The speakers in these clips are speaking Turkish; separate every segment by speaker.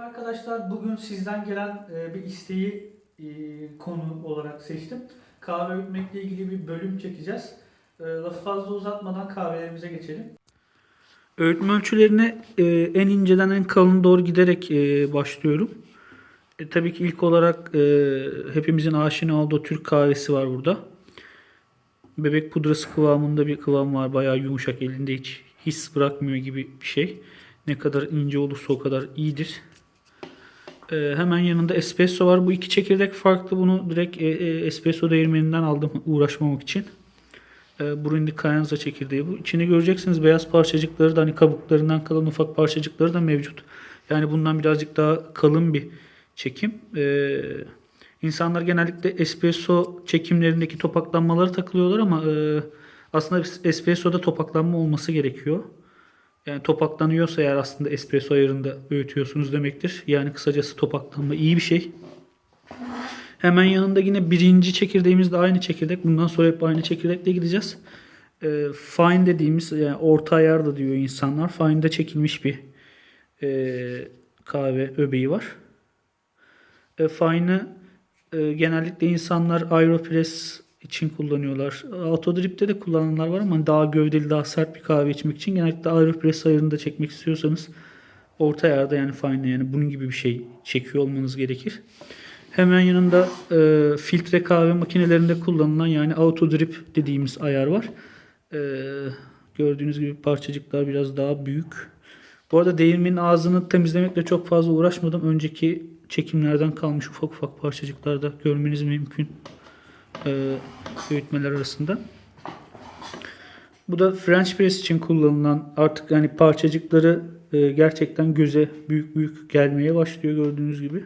Speaker 1: arkadaşlar. Bugün sizden gelen e, bir isteği e, konu olarak seçtim. Kahve öğütmekle ilgili bir bölüm çekeceğiz. E, lafı fazla uzatmadan kahvelerimize geçelim. Öğütme ölçülerine en inceden en kalın doğru giderek başlıyorum. E, tabii ki ilk olarak hepimizin aşina olduğu Türk kahvesi var burada. Bebek pudrası kıvamında bir kıvam var. Bayağı yumuşak elinde hiç his bırakmıyor gibi bir şey. Ne kadar ince olursa o kadar iyidir. Ee, hemen yanında espresso var. Bu iki çekirdek farklı. Bunu direkt e, e, espresso değirmeninden aldım uğraşmamak için. Ee, Burundi Kayanza çekirdeği bu. İçini göreceksiniz beyaz parçacıkları da hani kabuklarından kalan ufak parçacıkları da mevcut. Yani bundan birazcık daha kalın bir çekim. Ee, insanlar genellikle espresso çekimlerindeki topaklanmaları takılıyorlar ama e, aslında espressoda topaklanma olması gerekiyor. Yani topaklanıyorsa eğer aslında espresso ayarında öğütüyorsunuz demektir. Yani kısacası topaklanma iyi bir şey. Hemen yanında yine birinci çekirdeğimiz de aynı çekirdek. Bundan sonra hep aynı çekirdekle gideceğiz. Ee, fine dediğimiz yani orta ayar da diyor insanlar. Fine'da çekilmiş bir e, kahve öbeği var. E, Fine'ı e, genellikle insanlar Aeropress için kullanıyorlar. Autodrip'te de kullananlar var ama daha gövdeli, daha sert bir kahve içmek için genellikle Aeropress ayarında çekmek istiyorsanız orta ayarda yani fine yani bunun gibi bir şey çekiyor olmanız gerekir. Hemen yanında e, filtre kahve makinelerinde kullanılan yani autodrip dediğimiz ayar var. E, gördüğünüz gibi parçacıklar biraz daha büyük. Bu arada değirmenin ağzını temizlemekle çok fazla uğraşmadım. Önceki çekimlerden kalmış ufak ufak parçacıklar da görmeniz mümkün e, öğütmeler arasında. Bu da French press için kullanılan artık yani parçacıkları e, gerçekten göze büyük büyük gelmeye başlıyor gördüğünüz gibi.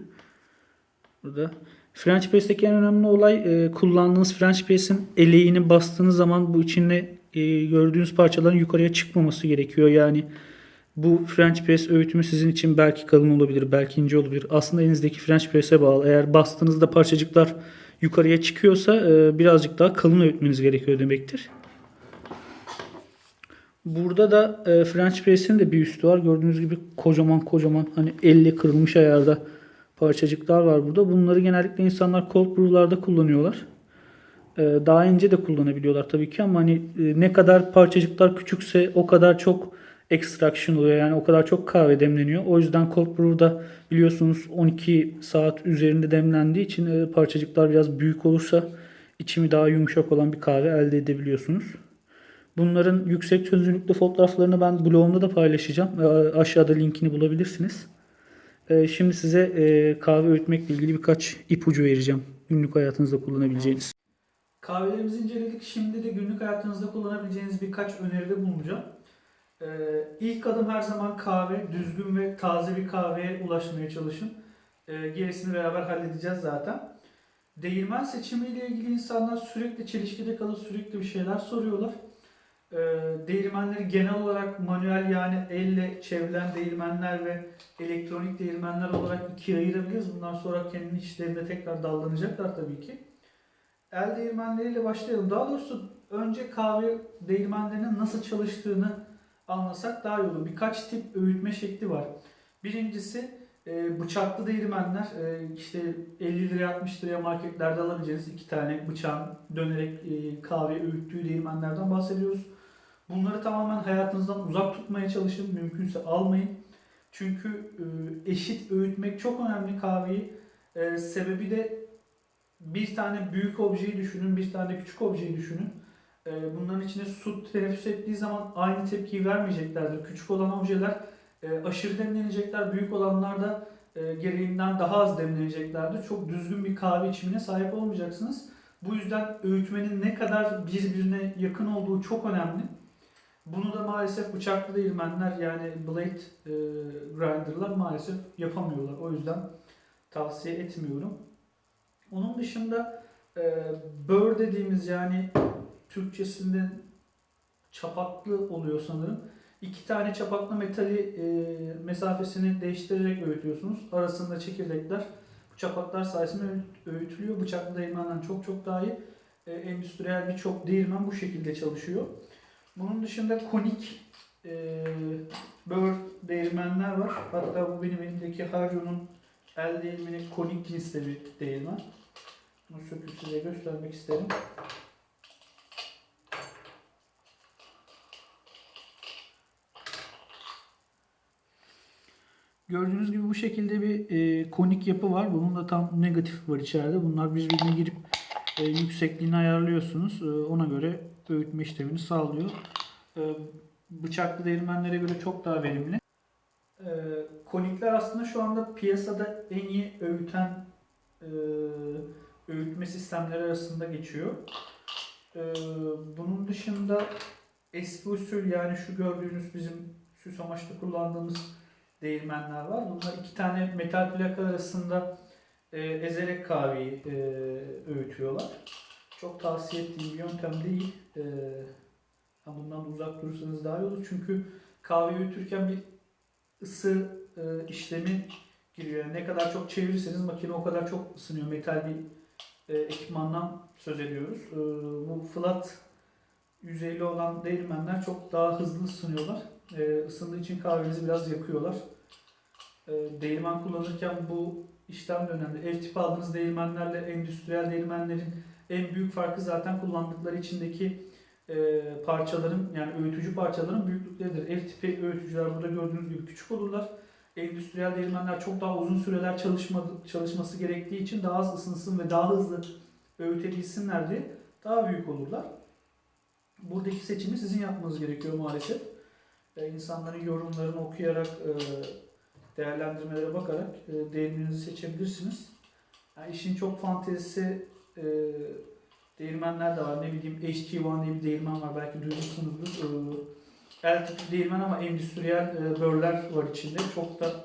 Speaker 1: Burada French press'teki en önemli olay e, kullandığınız French press'in eleğini bastığınız zaman bu içinde e, gördüğünüz parçaların yukarıya çıkmaması gerekiyor. Yani bu French press öğütümü sizin için belki kalın olabilir, belki ince olabilir. Aslında elinizdeki French press'e bağlı. Eğer bastığınızda parçacıklar yukarıya çıkıyorsa e, birazcık daha kalın öğütmeniz gerekiyor demektir. Burada da e, French press'in de bir üstü var. Gördüğünüz gibi kocaman kocaman hani elle kırılmış ayarda parçacıklar var burada. Bunları genellikle insanlar cold brew'larda kullanıyorlar. E, daha ince de kullanabiliyorlar tabii ki ama hani ne kadar parçacıklar küçükse o kadar çok extraction oluyor. Yani o kadar çok kahve demleniyor. O yüzden cold brew'da biliyorsunuz 12 saat üzerinde demlendiği için e, parçacıklar biraz büyük olursa içimi daha yumuşak olan bir kahve elde edebiliyorsunuz. Bunların yüksek çözünürlüklü fotoğraflarını ben blogumda da paylaşacağım. E, Aşağıda linkini bulabilirsiniz. E, Şimdi size kahve öğütmekle ilgili birkaç ipucu vereceğim. Günlük hayatınızda kullanabileceğiniz. Kahvelerimizi inceledik. Şimdi de günlük hayatınızda kullanabileceğiniz birkaç öneride bulunacağım. Ee, ilk adım her zaman kahve, düzgün ve taze bir kahveye ulaşmaya çalışın. Ee, gerisini beraber halledeceğiz zaten. Değirmen seçimiyle ilgili insanlar sürekli çelişkide kalıp sürekli bir şeyler soruyorlar. Ee, değirmenleri genel olarak manuel yani elle çevrilen değirmenler ve elektronik değirmenler olarak ikiye ayırabiliriz. Bundan sonra kendi işlerinde tekrar dallanacaklar tabii ki. El değirmenleriyle başlayalım. Daha doğrusu önce kahve değirmenlerinin nasıl çalıştığını anlasak daha iyi olur. Birkaç tip öğütme şekli var. Birincisi e, bıçaklı değirmenler. E, işte 50 liraya 60 liraya marketlerde alabileceğiniz iki tane bıçağın dönerek e, kahve öğüttüğü değirmenlerden bahsediyoruz. Bunları tamamen hayatınızdan uzak tutmaya çalışın. Mümkünse almayın. Çünkü e, eşit öğütmek çok önemli kahveyi. E, sebebi de bir tane büyük objeyi düşünün, bir tane küçük objeyi düşünün. Ee, bunların içine su teneffüs ettiği zaman aynı tepkiyi vermeyeceklerdir. Küçük olan objeler e, aşırı demlenecekler, büyük olanlar da e, gereğinden daha az demleneceklerdir. Çok düzgün bir kahve içimine sahip olmayacaksınız. Bu yüzden öğütmenin ne kadar birbirine yakın olduğu çok önemli. Bunu da maalesef bıçaklı değirmenler yani blade e, grinderlar maalesef yapamıyorlar. O yüzden tavsiye etmiyorum. Onun dışında e, bör dediğimiz yani Türkçesinde çapaklı oluyor sanırım. İki tane çapaklı metali e, mesafesini değiştirerek öğütüyorsunuz. Arasında çekirdekler bu çapaklar sayesinde öğüt- öğütülüyor. Bıçaklı değirmenden çok çok daha iyi. E, endüstriyel birçok değirmen bu şekilde çalışıyor. Bunun dışında konik e, böğür değirmenler var. Hatta bu benim elimdeki Hario'nun el değirmeni konik cinsli bir değirmen. Bunu söküp size göstermek isterim. Gördüğünüz gibi bu şekilde bir e, konik yapı var. Bunun da tam negatif var içeride. Bunlar birbirine girip e, yüksekliğini ayarlıyorsunuz. E, ona göre öğütme işlemini sağlıyor. E, bıçaklı değirmenlere göre çok daha verimli. E, konikler aslında şu anda piyasada en iyi öğüten e, öğütme sistemleri arasında geçiyor. E, bunun dışında eski usul yani şu gördüğünüz bizim süs amaçlı kullandığımız değirmenler var. Bunlar iki tane metal plaka arasında e, ezerek kahveyi e, öğütüyorlar. Çok tavsiye ettiğim bir yöntem değil. E, bundan da uzak durursanız daha iyi olur. Çünkü kahve öğütürken bir ısı e, işlemi giriyor. Yani ne kadar çok çevirirseniz makine o kadar çok ısınıyor. Metal bir e, ekipmandan söz ediyoruz. E, bu flat yüzeyli olan değirmenler çok daha hızlı ısınıyorlar. E, ısındığı için kahvenizi biraz yakıyorlar. E, değirmen kullanırken bu işlem de önemli. Ev tipi aldığınız değirmenlerle endüstriyel değirmenlerin en büyük farkı zaten kullandıkları içindeki e, parçaların yani öğütücü parçaların büyüklükleridir. Ev tipi öğütücüler burada gördüğünüz gibi küçük olurlar. Endüstriyel değirmenler çok daha uzun süreler çalışma, çalışması gerektiği için daha az ısınsın ve daha hızlı öğütebilsinler diye daha büyük olurlar. Buradaki seçimi sizin yapmanız gerekiyor maalesef. E, insanların yorumlarını okuyarak, e, değerlendirmelere bakarak e, değirmeninizi seçebilirsiniz. Yani işin çok fantezisi e, değirmenler de var. Ne bileyim HT1 diye bir değirmen var. Belki duymuşsunuzdur. E, el tipi değirmen ama endüstriyel e, börler var içinde. Çok da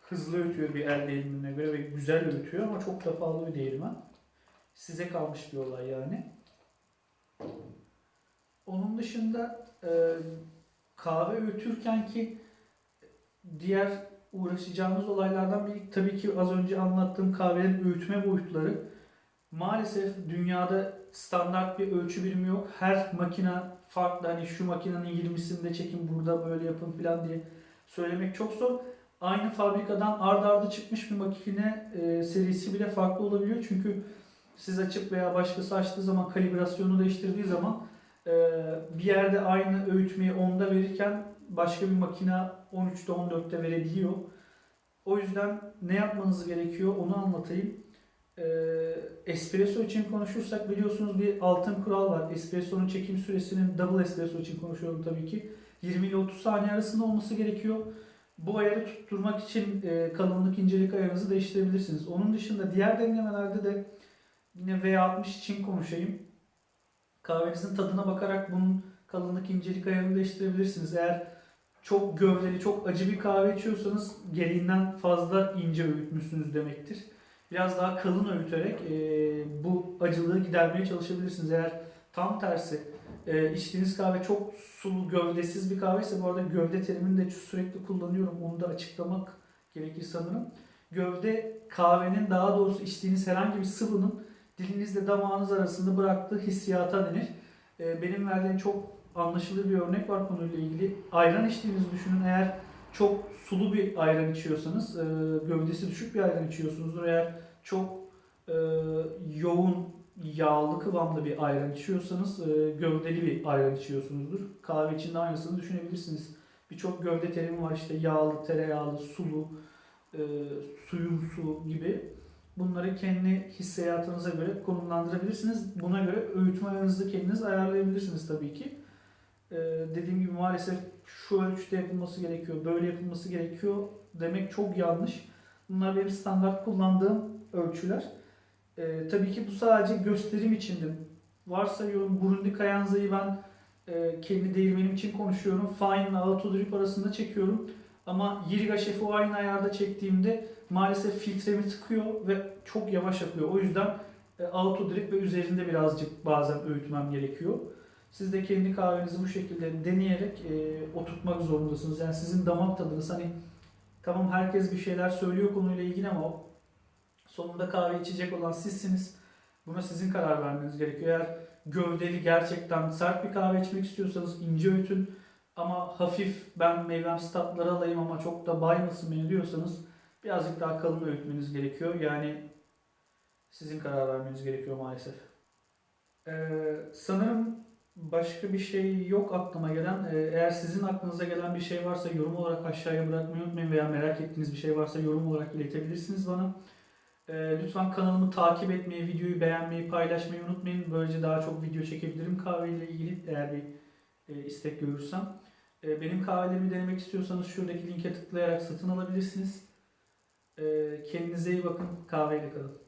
Speaker 1: hızlı ötüyor bir el değirmenine göre ve güzel ötüyor ama çok da pahalı bir değirmen. Size kalmış bir olay yani. Onun dışında e, kahve öğütürken ki diğer uğraşacağımız olaylardan biri tabii ki az önce anlattığım kahvenin öğütme boyutları. Maalesef dünyada standart bir ölçü birimi yok. Her makina farklı. Hani şu makinenin 20'sinde çekin burada böyle yapın falan diye söylemek çok zor. Aynı fabrikadan ard arda çıkmış bir makine e, serisi bile farklı olabiliyor. Çünkü siz açıp veya başkası açtığı zaman kalibrasyonu değiştirdiği zaman e, bir yerde aynı öğütmeyi 10'da verirken başka bir makina 13'te 14'te verebiliyor. O yüzden ne yapmanız gerekiyor onu anlatayım. E, espresso için konuşursak biliyorsunuz bir altın kural var. Espresso'nun çekim süresinin double espresso için konuşuyorum tabii ki. 20 ile 30 saniye arasında olması gerekiyor. Bu ayarı tutturmak için e, kalınlık incelik ayarınızı değiştirebilirsiniz. Onun dışında diğer demlemelerde de yine V60 için konuşayım. Kahvenizin tadına bakarak bunun kalınlık incelik ayarını değiştirebilirsiniz. Eğer çok gövdeli, çok acı bir kahve içiyorsanız gereğinden fazla ince öğütmüşsünüz demektir. Biraz daha kalın öğüterek e, bu acılığı gidermeye çalışabilirsiniz. Eğer tam tersi e, içtiğiniz kahve çok sulu, gövdesiz bir kahveyse bu arada gövde terimini de sürekli kullanıyorum. Onu da açıklamak gerekir sanırım. Gövde kahvenin daha doğrusu içtiğiniz herhangi bir sıvının dilinizle damağınız arasında bıraktığı hissiyata denir. E, benim verdiğim çok anlaşılır bir örnek var konuyla ilgili. Ayran içtiğinizi düşünün. Eğer çok sulu bir ayran içiyorsanız, e, gövdesi düşük bir ayran içiyorsunuzdur. Eğer çok e, yoğun, yağlı kıvamlı bir ayran içiyorsanız, e, gövdeli bir ayran içiyorsunuzdur. Kahve için de aynısını düşünebilirsiniz. Birçok gövde terimi var işte yağlı, tereyağlı, sulu, e, suyumsu gibi. Bunları kendi hissiyatınıza göre konumlandırabilirsiniz. Buna göre öğütme ayarınızı kendiniz ayarlayabilirsiniz tabii ki. Ee, dediğim gibi maalesef şu ölçüde yapılması gerekiyor, böyle yapılması gerekiyor demek çok yanlış. Bunlar benim standart kullandığım ölçüler. Ee, tabii ki bu sadece gösterim içindi. Varsayıyorum Burundi Kayanza'yı ben e, kendi değirmenim için konuşuyorum. Fine ile auto drip arasında çekiyorum. Ama Yiriga şefi o aynı ayarda çektiğimde maalesef filtremi tıkıyor ve çok yavaş akıyor. O yüzden e, auto drip ve üzerinde birazcık bazen öğütmem gerekiyor. Siz de kendi kahvenizi bu şekilde deneyerek e, oturtmak zorundasınız. Yani sizin damak tadınız hani tamam herkes bir şeyler söylüyor konuyla ilgili ama sonunda kahve içecek olan sizsiniz. Buna sizin karar vermeniz gerekiyor. Eğer gövdeli gerçekten sert bir kahve içmek istiyorsanız ince öğütün. ama hafif ben meyvemsi tatlıları alayım ama çok da baymasın beni diyorsanız birazcık daha kalın öğütmeniz gerekiyor. Yani sizin karar vermeniz gerekiyor maalesef. Ee, sanırım başka bir şey yok aklıma gelen. Ee, eğer sizin aklınıza gelen bir şey varsa yorum olarak aşağıya bırakmayı unutmayın veya merak ettiğiniz bir şey varsa yorum olarak iletebilirsiniz bana. Ee, lütfen kanalımı takip etmeyi, videoyu beğenmeyi, paylaşmayı unutmayın. Böylece daha çok video çekebilirim kahveyle ilgili eğer bir e, istek görürsem. E, benim kahvelerimi denemek istiyorsanız şuradaki linke tıklayarak satın alabilirsiniz. E, kendinize iyi bakın. Kahveyle kalın.